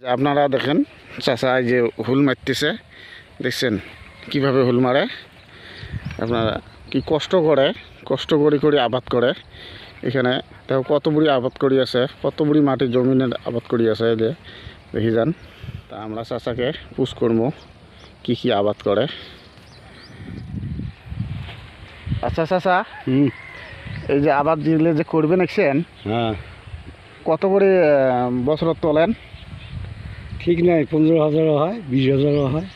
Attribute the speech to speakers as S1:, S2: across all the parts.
S1: আপনারা দেখেন চাচা এই যে হুল মারতেছে দেখছেন? কীভাবে হুল মারে? আপনারা কি কষ্ট করে কষ্ট করে করে আবাদ করে? এখানে দেখো কত বুড়ি আবাদ করি আছে কত বুড়ি মাটি জমিনের আবাদ করি আছে এই যে দেখি যান। তা আমরা চাচাকে পুষ করব কি কি আবাদ করে। আচ্ছা চাচা
S2: হুম।
S1: এই যে আবাদ দিলে যে করবেন দেখছেন?
S2: হ্যাঁ।
S1: কত করে বছর তোলেন?
S2: ঠিক নাই পনেরো হাজারও হয় বিশ হাজারও হয়।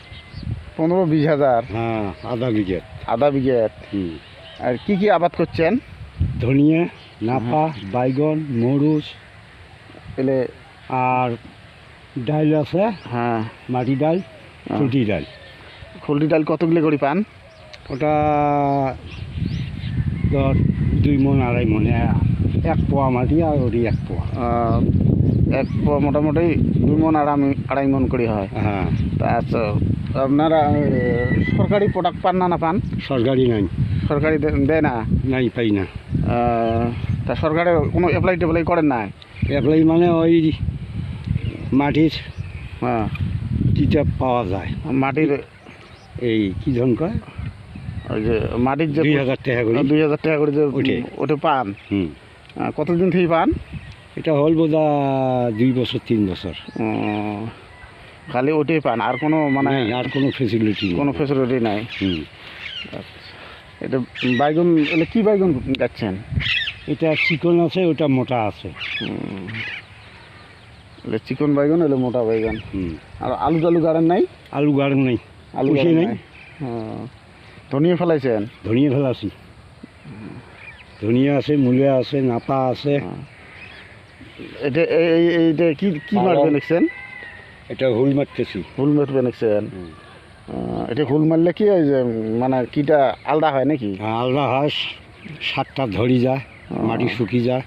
S1: পনেরো বিশ হাজার?
S2: হ্যাঁ আধা বিঘে।
S1: আধা বিঘেত আর কি কি আবাদ করছেন?
S2: ধনিয়া নাপা বাইগন মরুচ
S1: এলে
S2: আর ডাল আছে
S1: হ্যাঁ।
S2: মাটি ডাল ফুটি ডাল।
S1: খুলটি ডাল কতগুলি করে পান?
S2: ওটা ধর দুই মন আড়াই মনে এক পোয়া মাটি আর ওটি এক পোয়া।
S1: এক মোটামুটি দুই মন আড়াই আড়াই মন করে হয়।
S2: হ্যাঁ।
S1: তা আপনারা সরকারি প্রোডাক্ট পান না না পান?
S2: সরকারি নাই।
S1: সরকারি দেয় না?
S2: নাই পাই না।
S1: তা সরকারে কোনো অ্যাপ্লাই টেপ্লাই করেন না?
S2: এপ্লাই মানে ওই মাটির
S1: হ্যাঁ।
S2: কিটা পাওয়া যায়।
S1: মাটির
S2: এই কি ধন কয়?
S1: ওই যে মাটির যে
S2: দুই হাজার টাকা করে।
S1: দুই হাজার টাকা করে যে ওটা পান। কতদিন থেকে পান?
S2: এটা হল বোধা দুই বছর তিন বছর।
S1: খালি ওটাই পান আর কোনো মানে
S2: আর কোনো ফেসিলিটি
S1: কোনো ফেসিলিটি নাই? এটা বাইগুন এলে কি বাইগুন যাচ্ছেন
S2: এটা চিকন আছে ওটা মোটা আছে।
S1: এলে চিকন বাইগুন এলে মোটা বাইগুন। আর আলু টালু গাড়েন নাই?
S2: আলু গাড় নাই।
S1: আলু
S2: নাই?
S1: নাই। ধনিয়া ফেলাইছেন?
S2: ধনিয়া ফেলাছি ধনিয়া আছে মূলা আছে নাপা আছে।
S1: এটা এইটা কি কি
S2: পালং।
S1: মারবে লিখছেন
S2: এটা হুল মারতেছি
S1: হুল মারবে লিখছেন
S2: হুম।
S1: এটা হুল মারলে কি যে মানে কিটা আলাদা হয় নাকি?
S2: আলদা হয় সাতটা ধরি যায় মাটি শুকি যায়।